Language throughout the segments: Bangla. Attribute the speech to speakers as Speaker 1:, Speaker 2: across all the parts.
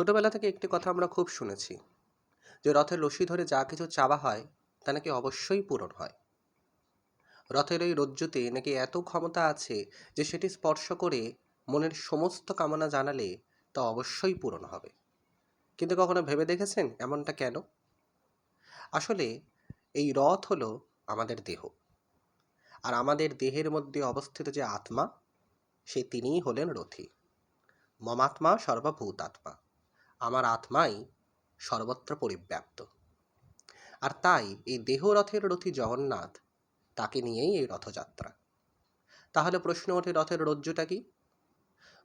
Speaker 1: ছোটবেলা থেকে একটি কথা আমরা খুব শুনেছি, যে রথের রশি ধরে যা কিছু চাওয়া হয়, তা নাকি অবশ্যই পূরণ হয়। রথের এই রজ্জুতে নাকি এত ক্ষমতা আছে, যে সেটি স্পর্শ করে মনের সমস্ত কামনা জানালে তা অবশ্যই পূরণ হবে। কিন্তু কখনো ভেবে দেখেছেন এমনটা কেন? আসলে এই রথ হলো আমাদের দেহ। আর আমাদের দেহের মধ্যে অবস্থিত যে আত্মা, সে তিনিই হলেন রথী। মমাত্মা সর্বভূতাত্মা। আমার আত্মাই সর্বত্র পরিব্যাপ্ত। আর তাই এই দেহরথের রথী জগন্নাথ তাকে নিয়েই এই রথযাত্রা। তাহলে প্রশ্ন ওঠে, রথের রজ্জুটা কি?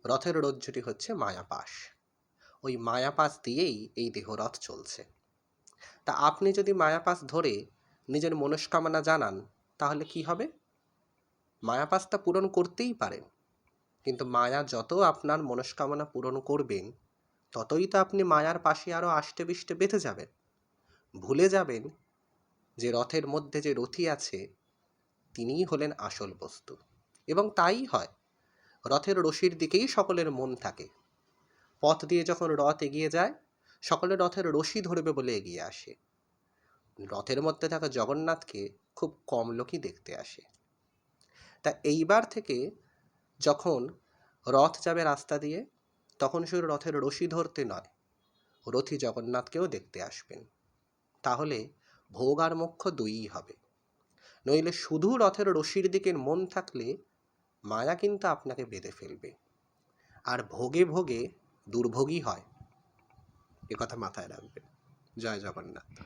Speaker 1: রথের রজ্জুটি হচ্ছে মায়াপাশ। ওই মায়াপাশ দিয়েই এই দেহরথ চলছে। তা আপনি যদি মায়াপাশ ধরে নিজের মনস্কামনা জানান, তাহলে কি হবে? মায়াপাশটা পূরণ করতেই পারেন। কিন্তু মায়া যত আপনার মনস্কামনা পূরণ করবেন ততই তো আপনি মায়ার পাশে আরও আষ্টে বিষ্টে বেঁধে যাবেন। ভুলে যাবেন যে রথের মধ্যে যে রথি আছে, তিনিই হলেন আসল বস্তু। এবং তাই হয়, রথের রশির দিকেই সকলের মন থাকে। পথ দিয়ে যখন রথ এগিয়ে যায়, সকলে রথের রশি ধরবে বলে এগিয়ে আসে। রথের মধ্যে থাকা জগন্নাথকে খুব কম লোকই দেখতে আসে। তা এইবার থেকে যখন রথ যাবে রাস্তা দিয়ে তখন শুধু রথের রশি ধরতে নয়, রথী জগন্নাথকেও দেখতে আসবেন। তাহলে ভোগ আর মোক্ষ দুইই হবে। নইলে শুধু রথের রশির দিকে মন থাকলে মায়া কিন্তু আপনাকে বেঁধে ফেলবে। আর ভোগে ভোগে দুর্ভোগই হয়। এ কথা মাথায় রাখবেন। জয় জগন্নাথ।